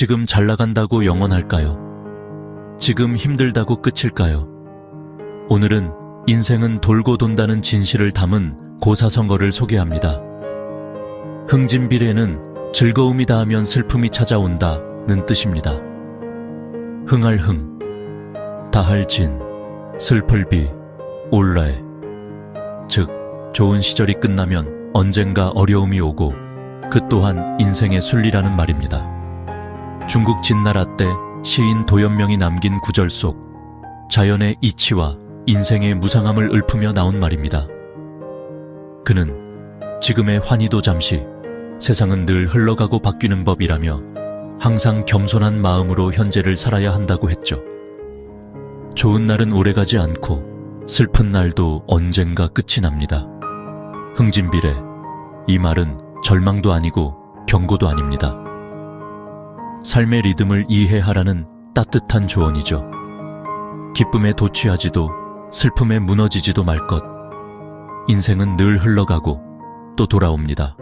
지금 잘 나간다고 영원할까요? 지금 힘들다고 끝일까요? 오늘은 인생은 돌고 돈다는 진실을 담은 고사성어를 소개합니다. 흥진비례는 즐거움이 닿으면 슬픔이 찾아온다는 뜻입니다. 흥할 흥, 다할 진, 슬플 비, 올라에. 즉, 좋은 시절이 끝나면 언젠가 어려움이 오고 그 또한 인생의 순리라는 말입니다. 중국 진나라 때 시인 도연명이 남긴 구절 속 자연의 이치와 인생의 무상함을 읊으며 나온 말입니다. 그는 지금의 환희도 잠시, 세상은 늘 흘러가고 바뀌는 법이라며 항상 겸손한 마음으로 현재를 살아야 한다고 했죠. 좋은 날은 오래가지 않고 슬픈 날도 언젠가 끝이 납니다. 흥진비례, 이 말은 절망도 아니고 경고도 아닙니다. 삶의 리듬을 이해하라는 따뜻한 조언이죠. 기쁨에 도취하지도 슬픔에 무너지지도 말 것. 인생은 늘 흘러가고 또 돌아옵니다.